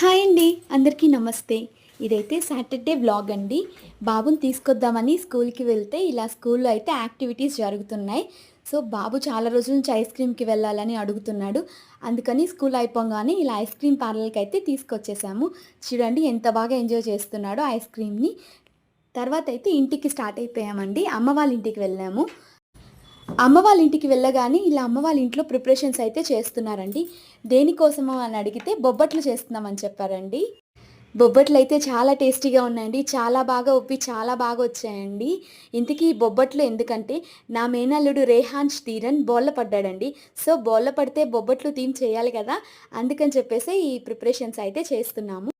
Hi అండి అందరికీ నమస్తే. ఇదైతే సాటర్డే వ్లాగ్ అండి. బాబుని తీసుకొద్దామని స్కూల్కి వెళ్తే ఇలా స్కూల్లో అయితే యాక్టివిటీస్ జరుగుతున్నాయి. సో బాబు చాలా రోజుల నుంచి ఐస్ క్రీమ్కి వెళ్ళాలని అడుగుతున్నాడు. అందుకని స్కూల్ అయిపోగానే ఇలా ఐస్ క్రీమ్ పార్లర్కి అయితే తీసుకొచ్చేసాము. చూడండి ఎంత బాగా ఎంజాయ్ చేస్తున్నాడో ఐస్ క్రీమ్ని. తర్వాత అయితే ఇంటికి స్టార్ట్ అయిపోయామండి. అమ్మ వాళ్ళ ఇంటికి వెళ్ళాము. అమ్మ వాళ్ళ ఇంటికి వెళ్ళగానే ఇలా అమ్మ వాళ్ళ ఇంట్లో ప్రిపరేషన్స్ అయితే చేస్తున్నారండి. దేనికోసమో అని అడిగితే బొబ్బట్లు చేస్తున్నామని చెప్పారండి. బొబ్బట్లు అయితే చాలా టేస్టీగా ఉన్నాయండి. చాలా బాగా ఉప్పి చాలా బాగా వచ్చాయండి. ఇంతకీ బొబ్బట్లు ఎందుకంటే నా మేనల్లుడు రేహాన్స్ తీరన్ బోళ్ళ పడ్డాడండి. సో బోళ్ళ పడితే బొబ్బట్లు థీమ్ చేయాలి కదా అందుకని చెప్పేసి ఈ ప్రిపరేషన్స్ అయితే చేస్తున్నాము.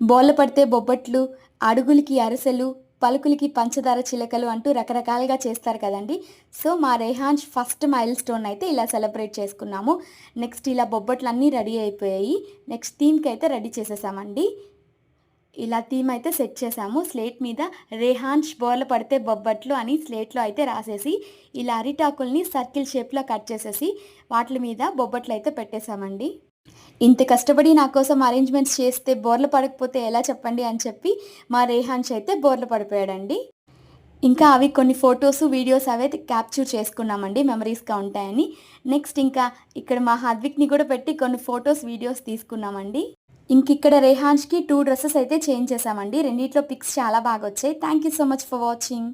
బోళ్ళ పడితే బొబ్బట్లు అడుగులకి అరసలు పలుకులకి పంచదార చిలకలు అంటూ రకరకాలుగా చేస్తారు కదండి. సో మా రేహాన్స్ ఫస్ట్ మైల్ స్టోన్ అయితే ఇలా సెలబ్రేట్ చేసుకున్నాము. నెక్స్ట్ ఇలా బొబ్బట్లు అన్నీ రెడీ అయిపోయాయి. నెక్స్ట్ థీమ్కి అయితే రెడీ చేసేసామండి. ఇలా థీమ్ అయితే సెట్ చేసాము. స్లేట్ మీద రేహాన్స్ బోర్ల పడితే బొబ్బట్లు అని స్లేట్లో అయితే రాసేసి ఇలా అరిటాకుల్ని సర్కిల్ షేప్లో కట్ చేసేసి వాటి మీద బొబ్బట్లు అయితే పెట్టేశామండి ఇంత కష్టపడి నా కోసం అరేంజ్మెంట్స్ చేస్తే బోర్లు పడకపోతే ఎలా చెప్పండి అని చెప్పి మా రేహాన్స్ అయితే బోర్లు పడిపోయాడండి. ఇంకా అవి కొన్ని ఫొటోస్ వీడియోస్ అవే క్యాప్చర్ చేసుకున్నామండి మెమరీస్గా ఉంటాయని. నెక్స్ట్ ఇంకా ఇక్కడ మా హద్విక్ని కూడా పెట్టి కొన్ని ఫొటోస్ వీడియోస్ తీసుకున్నామండి. ఇంక ఇక్కడ రేహాన్స్కి టూ డ్రెస్సెస్ అయితే చేంజ్ చేసామండి రెండిట్లో పిక్స్ చాలా బాగా వచ్చాయి. Thank you so much for watching